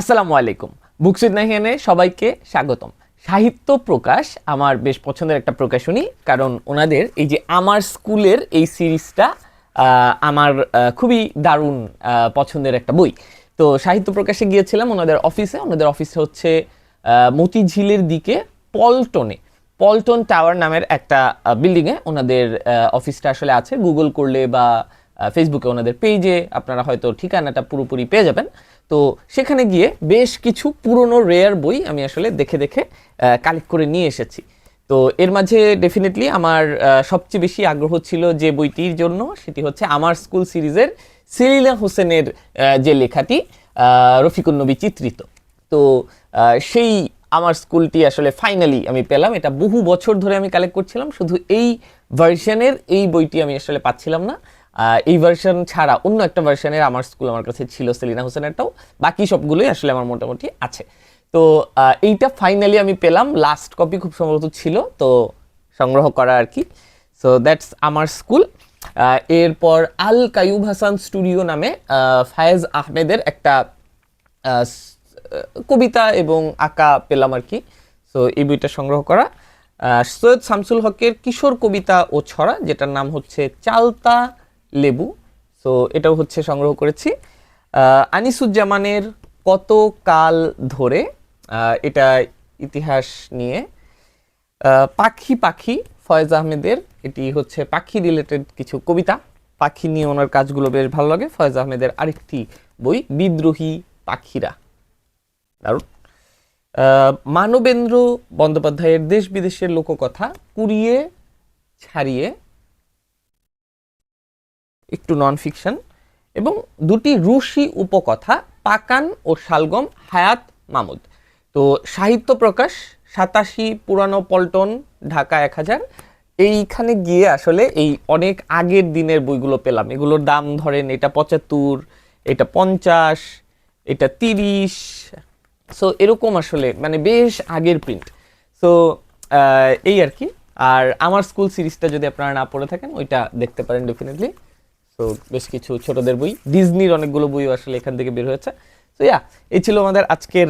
আসসালামু আলাইকুম। বুকসিদ নাহিয়ানে সবাইকে স্বাগতম। সাহিত্য প্রকাশ আমার বেশ পছন্দের একটা প্রকাশনী, কারণ ওনাদের এই যে আমার স্কুলের এই সিরিজটা আমার খুবই দারুণ পছন্দের একটা বই। তো সাহিত্য প্রকাশে গিয়েছিলাম ওনাদের অফিসে। ওনাদের অফিসে হচ্ছে মতিঝিলের দিকে পল্টনে। পল্টন টাওয়ার নামের একটা বিল্ডিংয়ে ওনাদের অফিসটা আসলে আছে। গুগল করলে বা ফেসবুকে ওনাদের পেজে আপনারা হয়তো ঠিকানাটা পুরোপুরি পেয়ে যাবেন। তো সেখানে গিয়ে বেশ কিছু পুরনো রেয়ার বই আমি আসলে দেখে দেখে কালেক্ট করে নিয়ে এসেছি। তো এর মাঝে ডেফিনেটলি আমার সবচেয়ে বেশি আগ্রহ ছিল যে বইটির জন্য সেটি হচ্ছে আমার স্কুল সিরিজের সেলিনা হোসেনের যে লেখাটি আহ, রফিকুন নবী চিত্রিত। তো সেই আমার স্কুলটি আসলে ফাইনালি আমি পেলাম। এটা বহু বছর ধরে আমি কালেক্ট করছিলাম। শুধু এই ভার্সনের এই বইটি আমি আসলে পাচ্ছিলাম না। এই ভার্সন ছাড়া অন্য একটা ভার্সনের আমার স্কুল আমার কাছে ছিল সেলিনা হোসেনেরটাও। বাকি সবগুলোই আসলে আমার মোটামুটি আছে। তো এইটা ফাইনালি আমি পেলাম। লাস্ট কপি খুব সম্ভবত ছিল, তো সংগ্রহ করা আর কি। সো দ্যাটস আমার স্কুল এরপর আল কায়ুব হাসান স্টুডিও নামে ফায়েজ আহমেদের একটা কবিতা এবং আঁকা পেলাম আর কি। সো এই বইটা সংগ্রহ করা। সৈয়দ শামসুল হকের কিশোর কবিতা ও ছড়া, যেটার নাম হচ্ছে চালতা লেবু। সো এটাও হচ্ছে সংগ্রহ করেছি। আনিসুজ্জামানের কত কাল ধরে এটা ইতিহাস নিয়ে পাখি পাখি, ফয়েজ আহমেদের, এটি হচ্ছে পাখি রিলেটেড কিছু কবিতা। পাখি নিয়ে ওনার কাজগুলো বেশ ভালো লাগে। ফয়েজ আহমেদের আরেকটি বই, বিদ্রোহী পাখিরা। দারুণ। মানবেন্দ্র বন্দ্যোপাধ্যায়ের দেশ বিদেশের লোককথা কুড়িয়ে ছাড়িয়ে একটু নন ফিকশন এবং দুটি রুশি উপকথা, পাকান ও শালগম, হায়াত মামুদ। তো সাহিত্য প্রকাশ, সাতাশি পুরানো পল্টন, ঢাকা এক হাজার। এইখানে গিয়ে আসলে এই অনেক আগের দিনের বইগুলো পেলাম। এগুলোর দাম ধরেন, এটা পঁচাত্তর, এটা পঞ্চাশ, এটা তিরিশ। সো এরকম আসলে মানে বেশ আগের প্রিন্ট সো এই আর কি। আর আমার স্কুল সিরিজটা যদি আপনারা না পড়ে থাকেন, ওইটা দেখতে পারেন ডেফিনেটলি সো বেশ কিছু ছোটদের বই। ডিজনির অনেকগুলো বইও আসলে এখান থেকে বের হয়েছে। সো ইয়া এই ছিল আমাদের আজকের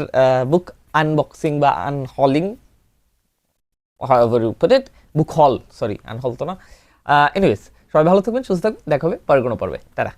বুক আনবক্সিং বা আনহলিং বুক হল সরি আনহল তো না। এনিওয়েজ সবাই ভালো থাকবেন, সুস্থ থাকবেন, দেখা হবে পরের কোনো পর্বে। তারা